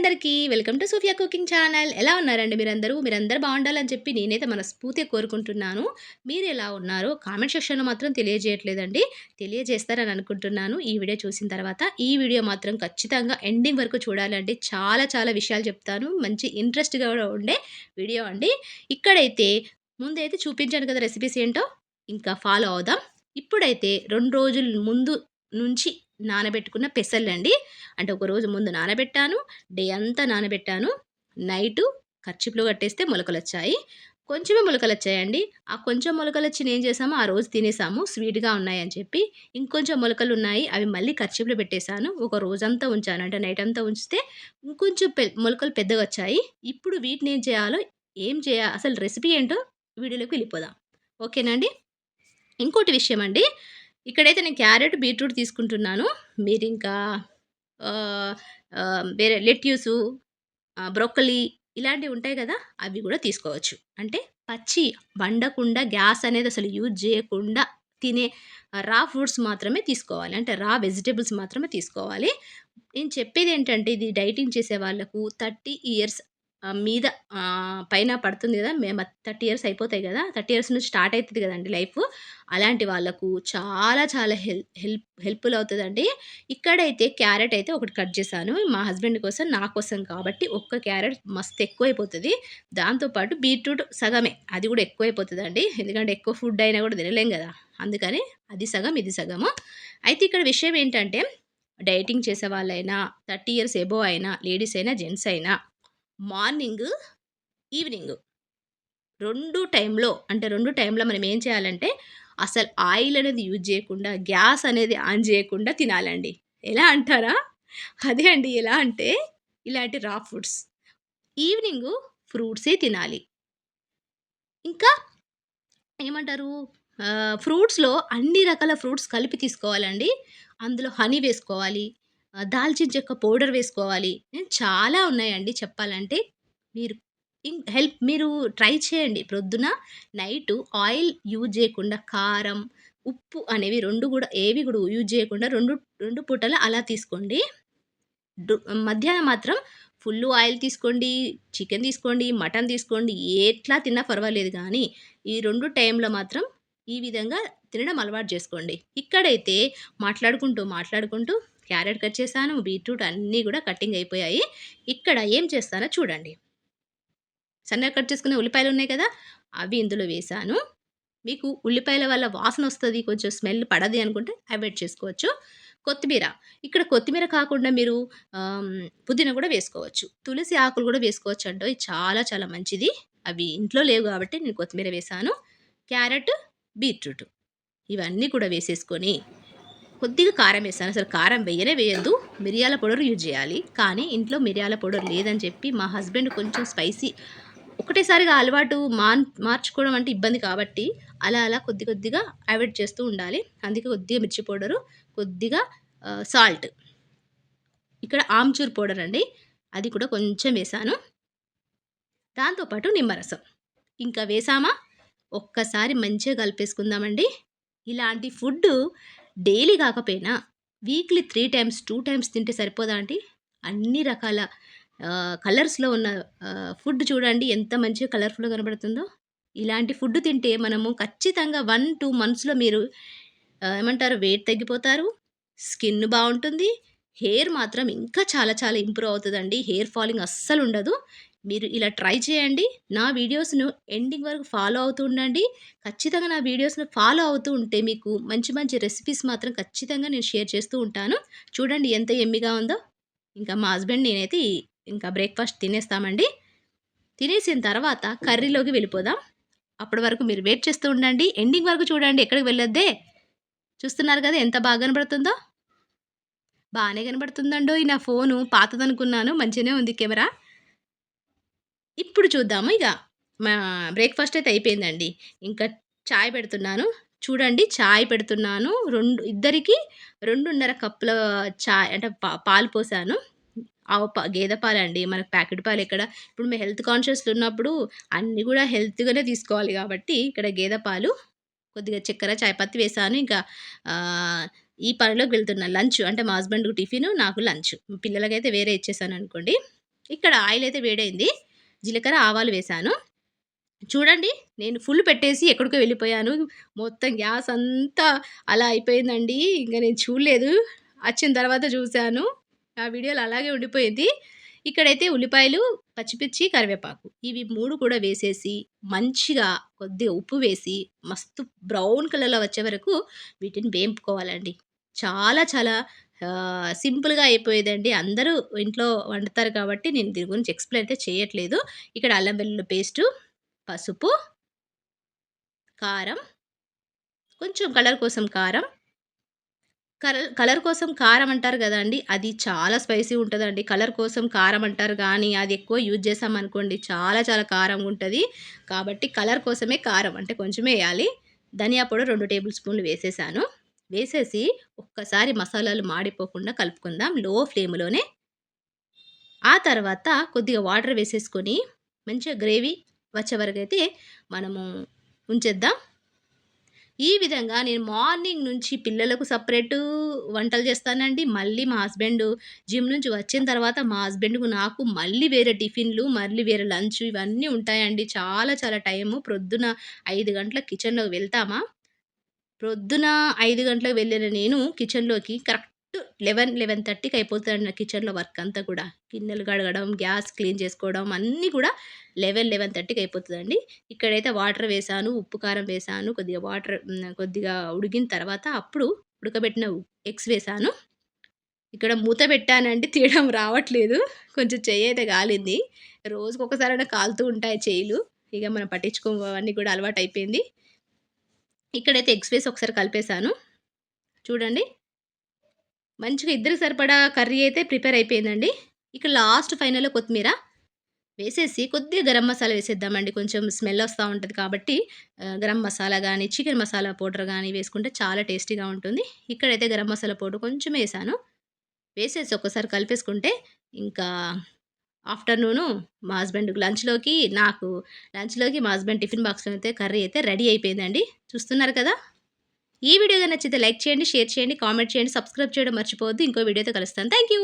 అందరికీ welcome to Sophia cooking channel. ఎలా ఉన్నారండి మీరందరూ? మీరందరూ బాగుండాలని చెప్పి నేనైతే మనస్ఫూర్తిగా కోరుకుంటున్నాను. మీరు ఎలా ఉన్నారో కామెంట్ సెక్షన్లో మాత్రం తెలియజేయట్లేదండి. తెలియజేస్తారని అనుకుంటున్నాను. ఈ వీడియో చూసిన తర్వాత ఈ వీడియో మాత్రం ఖచ్చితంగా ఎండింగ్ వరకు చూడాలండి. చాలా చాలా విషయాలు చెప్తాను. మంచి ఇంట్రెస్ట్గా కూడా ఉండే వీడియో అండి. ఇక్కడైతే ముందైతే చూపించాను కదా రెసిపీస్ ఏంటో. ఇంకా ఫాలో అవుదాం. ఇప్పుడైతే రెండు రోజుల ముందు నుంచి నానబెట్టుకున్న పెసర్లండి. అంటే ఒక రోజు ముందు నానబెట్టాను డే అంతా నానబెట్టాను. నైటు ఖర్చుపులు కట్టేస్తే మొలకలు వచ్చాయి కొంచెమే మొలకలు వచ్చాయండి ఆ కొంచెం మొలకలు వచ్చి ఏం చేసాము? ఆ రోజు తినేసాము. స్వీట్గా ఉన్నాయని చెప్పి ఇంకొంచెం మొలకలు ఉన్నాయి అవి మళ్ళీ ఖర్చుపులు పెట్టేశాను. ఒక రోజంతా ఉంచాను. అంటే నైట్ అంతా ఉంచితే ఇంకొంచెం పె మొలకలు పెద్దగా వచ్చాయి ఇప్పుడు వీటిని ఏం చేయాలో ఏం చేయాలి అసలు రెసిపీ ఏంటో వీడియోలోకి వెళ్ళిపోదాం. ఓకేనా అండి? ఇంకోటి విషయం అండి ఇక్కడైతే నేను క్యారెట్ బీట్రూట్ తీసుకుంటున్నాను. మీరు ఇంకా వేరే లెట్యూసు బ్రొక్కలి ఇలాంటివి ఉంటాయి కదా అవి కూడా తీసుకోవచ్చు. అంటే పచ్చి వండకుండా గ్యాస్ అనేది అసలు యూజ్ చేయకుండా తినే రా ఫ్రూట్స్ మాత్రమే తీసుకోవాలి. అంటే రా వెజిటేబుల్స్ మాత్రమే తీసుకోవాలి. నేను చెప్పేది ఏంటంటే ఇది డైటింగ్ చేసే వాళ్ళకు థర్టీ ఇయర్స్ మీద పైన పడుతుంది కదా మేము థర్టీ ఇయర్స్ అయిపోతాయి కదా థర్టీ ఇయర్స్ నుంచి స్టార్ట్ అవుతుంది కదండి లైఫ్. అలాంటి వాళ్ళకు చాలా చాలా హెల్ప్ హెల్ప్ హెల్ప్ఫుల్ అవుతుందండి. ఇక్కడైతే క్యారెట్ అయితే ఒకటి కట్ చేశాను. మా హస్బెండ్ కోసం నా కోసం కాబట్టి ఒక్క క్యారెట్ మస్తు ఎక్కువైపోతుంది. దాంతోపాటు బీట్రూట్ సగమే అది కూడా ఎక్కువైపోతుంది అండి ఎందుకంటే ఎక్కువ ఫుడ్ అయినా కూడా తినలేం కదా అందుకని అది సగం ఇది సగము. అయితే ఇక్కడ విషయం ఏంటంటే డైటింగ్ చేసే వాళ్ళైనా థర్టీ ఇయర్స్ ఎబో అయినా లేడీస్ అయినా జెంట్స్ అయినా మార్నింగ్ ఈవినింగ్. రెండు టైంలో అంటే రెండు టైంలో మనం ఏం చేయాలంటే అసలు ఆయిల్ అనేది యూజ్ చేయకుండా గ్యాస్ అనేది ఆన్ చేయకుండా తినాలండి. ఎలా అంటారా? అదే అండి ఎలా అంటే ఇలాంటి రా ఫుడ్స్. ఈవినింగ్ ఫ్రూట్సే తినాలి. ఇంకా ఏమంటారు? ఫ్రూట్స్లో అన్ని రకాల ఫ్రూట్స్ కలిపి తీసుకోవాలండి. అందులో హనీ వేసుకోవాలి దాల్చిన చెక్క పౌడర్ వేసుకోవాలి. చాలా ఉన్నాయండి చెప్పాలంటే. మీరు హెల్ప్ మీరు ట్రై చేయండి. ప్రొద్దున నైటు ఆయిల్ యూజ్ చేయకుండా కారం ఉప్పు అనేవి రెండు కూడా ఏవి కూడా యూజ్ చేయకుండా రెండు రెండు పూటలు అలా తీసుకోండి. మధ్యాహ్నం మాత్రం ఫుల్ ఆయిల్ తీసుకోండి చికెన్ తీసుకోండి మటన్ తీసుకోండి ఎట్లా తిన్నా పర్వాలేదు కానీ ఈ రెండు టైంలో మాత్రం ఈ విధంగా తినడం అలవాటు చేసుకోండి. ఇక్కడైతే మాట్లాడుకుంటూ మాట్లాడుకుంటూ క్యారెట్ కట్ చేశాను బీట్రూట్ అన్నీ కూడా కటింగ్ అయిపోయాయి. ఇక్కడ ఏం చేస్తానో చూడండి. సన్నగా కట్ చేసుకునే ఉల్లిపాయలు ఉన్నాయి కదా అవి ఇందులో వేసాను మీకు ఉల్లిపాయల వల్ల వాసన వస్తుంది కొంచెం స్మెల్ పడది అనుకుంటే అవాయిడ్ చేసుకోవచ్చు. కొత్తిమీర. ఇక్కడ కొత్తిమీర కాకుండా మీరు పుదీనా కూడా వేసుకోవచ్చు. తులసి ఆకులు కూడా వేసుకోవచ్చు అంటే చాలా చాలా మంచిది. అవి ఇంట్లో లేవు కాబట్టి నేను కొత్తిమీర వేసాను క్యారెట్ బీట్రూట్ ఇవన్నీ కూడా వేసేసుకొని కొద్దిగా కారం వేస్తాను. అసలు కారం వేయనే వేయద్దు. మిరియాల పౌడర్ యూజ్ చేయాలి. కానీ ఇంట్లో మిరియాల పౌడర్ లేదని చెప్పి మా హస్బెండ్ కొంచెం స్పైసీ ఒకటేసారిగా అలవాటు మాన్ మార్చుకోవడం అంటే ఇబ్బంది కాబట్టి అలా అలా కొద్ది కొద్దిగా అవాయిడ్ చేస్తూ ఉండాలి. అందుకే కొద్దిగా మిర్చి పౌడరు కొద్దిగా సాల్ట్. ఇక్కడ ఆమ్చూర్ పౌడర్ అండి. అది కూడా కొంచెం వేసాను. దాంతోపాటు నిమ్మరసం. ఇంకా వేసామా? ఒక్కసారి మంచిగా కలిపేసుకుందామండి. ఇలాంటి ఫుడ్ డైలీ కాకపోయినా weekly three times two times తింటే సరిపోదా అండి? అన్ని రకాల కలర్స్లో ఉన్న ఫుడ్ చూడండి ఎంత మంచిగా కలర్ఫుల్గా కనబడుతుందో. ఇలాంటి ఫుడ్ తింటే మనము ఖచ్చితంగా వన్ టూ మంత్స్లో మీరు ఏమంటారు వెయిట్ తగ్గిపోతారు స్కిన్ బాగుంటుంది హెయిర్ మాత్రం ఇంకా చాలా చాలా ఇంప్రూవ్ అవుతుందండి. హెయిర్ ఫాలింగ్ అస్సలు ఉండదు. మీరు ఇలా ట్రై చేయండి. నా వీడియోస్ను ఎండింగ్ వరకు ఫాలో అవుతూ ఉండండి. ఖచ్చితంగా నా వీడియోస్ను ఫాలో అవుతూ ఉంటే మీకు మంచి మంచి రెసిపీస్ మాత్రం ఖచ్చితంగా నేను షేర్ చేస్తూ ఉంటాను. చూడండి ఎంత ఎమ్మిగా ఉందో. ఇంకా మా హస్బెండ్ నేనైతే ఇంకా బ్రేక్ఫాస్ట్ తినేస్తామండి. తినేసిన తర్వాత కర్రీలోకి వెళ్ళిపోదాం. అప్పటి వరకు మీరు వెయిట్ చేస్తూ ఉండండి. ఎండింగ్ వరకు చూడండి ఎక్కడికి వెళ్ళొద్దే. చూస్తున్నారు కదా ఎంత బాగా కనబడుతుందో. బాగానే కనబడుతుందండో ఈ నా ఫోను. పాతదనుకున్నాను. మంచిగానే ఉంది కెమెరా. ఇప్పుడు చూద్దాము. ఇక మా బ్రేక్ఫాస్ట్ అయితే అయిపోయిందండి. ఇంకా చాయ్ పెడుతున్నాను. చూడండి చాయ్ పెడుతున్నాను. రెండు ఇద్దరికి రెండున్నర కప్పుల చాయ్ అంటే పా పాలు పోసాను. ఆవు పా గేదె పాలండి. మనకు ప్యాకెట్ పాలు ఎక్కడ? ఇప్పుడు మేము హెల్త్ కాన్షియస్లో ఉన్నప్పుడు అన్నీ కూడా హెల్త్గానే తీసుకోవాలి కాబట్టి ఇక్కడ గేదె పాలు కొద్దిగా చక్కెర చాయ్ పత్తి వేసాను. ఇంకా ఈ పనిలోకి వెళ్తున్నాను లంచ్ అంటే మా హస్బెండ్కి టిఫిన్ నాకు లంచ్. పిల్లలకైతే వేరే ఇచ్చేసాను అనుకోండి. ఇక్కడ ఆయిల్ అయితే వేడైంది. జీలకర్ర ఆవాలు వేశాను. చూడండి నేను ఫుల్ పెట్టేసి ఎక్కడికో వెళ్ళిపోయాను. మొత్తం గ్యాస్ అంతా అలా అయిపోయిందండి. ఇంకా నేను చూడలేదు. వచ్చిన తర్వాత చూశాను. ఆ వీడియోలో అలాగే ఉండిపోయింది. ఇక్కడైతే ఉల్లిపాయలు పచ్చిపిచ్చి కరివేపాకు ఇవి మూడు కూడా వేసేసి మంచిగా కొద్దిగా ఉప్పు వేసి మస్తు బ్రౌన్ కలర్లో వచ్చే వరకు వీటిని వేంపుకోవాలండి. చాలా చాలా సింపుల్గా అయిపోయేదండి. అందరూ ఇంట్లో వండుతారు కాబట్టి నేను దీని గురించి ఎక్స్ప్లెయిన్ అయితే చేయట్లేదు. ఇక్కడ అల్లం వెల్లుల్లి పేస్టు పసుపు కారం కొంచెం కలర్ కోసం కారం. కలర్ కలర్ కోసం కారం అంటారు కదండి అది చాలా స్పైసీ ఉంటుందండి. కలర్ కోసం కారం అంటారు కానీ అది ఎక్కువ యూజ్ చేసామనుకోండి చాలా చాలా కారం ఉంటుంది. కాబట్టి కలర్ కోసమే కారం అంటే కొంచెమే వేయాలి. ధనియా పొడి రెండు టేబుల్ స్పూన్లు వేసేసాను. వేసేసి ఒక్కసారి మసాలాలు మాడిపోకుండా కలుపుకుందాం లో ఫ్లేమ్లోనే. ఆ తర్వాత కొద్దిగా వాటర్ వేసేసుకొని మంచిగా గ్రేవీ వచ్చే వరకు అయితే మనము ఉంచేద్దాం. ఈ విధంగా నేను మార్నింగ్ నుంచి పిల్లలకు సపరేటు వంటలు చేస్తానండి. మళ్ళీ మా హస్బెండ్ జిమ్ నుంచి వచ్చిన తర్వాత మా హస్బెండ్కు నాకు మళ్ళీ వేరే టిఫిన్లు మళ్ళీ వేరే లంచ్ ఇవన్నీ ఉంటాయండి. చాలా చాలా టైము. ప్రొద్దున ఐదు గంటల కిచెన్లోకి వెళ్తామా? ప్రొద్దున ఐదు గంటలకు వెళ్ళిన నేను కిచెన్లోకి కరెక్ట్ లెవెన్ లెవెన్ థర్టీకి అయిపోతుంది నా కిచెన్లో వర్క్ అంతా కూడా. గిన్నెలు కడగడం గ్యాస్ క్లీన్ చేసుకోవడం అన్నీ కూడా లెవెన్ లెవెన్ థర్టీకి అయిపోతుందండి. ఇక్కడైతే వాటర్ వేసాను ఉప్పు కారం వేసాను కొద్దిగా వాటర్ కొద్దిగా ఉడికిన తర్వాత అప్పుడు ఉడకబెట్టిన ఎగ్స్ వేసాను. ఇక్కడ మూత పెట్టానంటే తీయడం రావట్లేదు. కొంచెం చెయ్యి అయితే కాలింది రోజుకొకసారి కాలుతూ ఉంటాయి చేయిలు. ఇక మనం పట్టించుకోవన్నీ కూడా అలవాటు అయిపోయింది ఇక్కడైతే ఎగ్స్ వేసి ఒకసారి కలిపేశాను. చూడండి. మంచిగా ఇద్దరికి సరిపడా కర్రీ అయితే ప్రిపేర్ అయిపోయిందండి. ఇక్కడ లాస్ట్ ఫైనల్లో కొత్తిమీర వేసేసి కొద్దిగా గరం మసాలా వేసేద్దామండి. కొంచెం స్మెల్ వస్తూ ఉంటుంది కాబట్టి గరం మసాలా కానీ చికెన్ మసాలా పౌడర్ కానీ వేసుకుంటే చాలా టేస్టీగా ఉంటుంది. ఇక్కడైతే గరం మసాలా పౌడర్ కొంచెం వేసాను. వేసేసి ఒకసారి కలిపేసుకుంటే ఇంకా ఆఫ్టర్నూను మా హస్బెండ్ లంచ్లోకి నాకు లంచ్లోకి మా హస్బెండ్ టిఫిన్ బాక్స్లో అయితే కర్రీ అయితే రెడీ అయిపోయిందండి. చూస్తున్నారు కదా? ఈ వీడియో నచ్చితే లైక్ చేయండి షేర్ చేయండి కామెంట్ చేయండి సబ్స్క్రైబ్ చేయడం మర్చిపోవద్దు. ఇంకో వీడియోతో కలుస్తాను. Thank you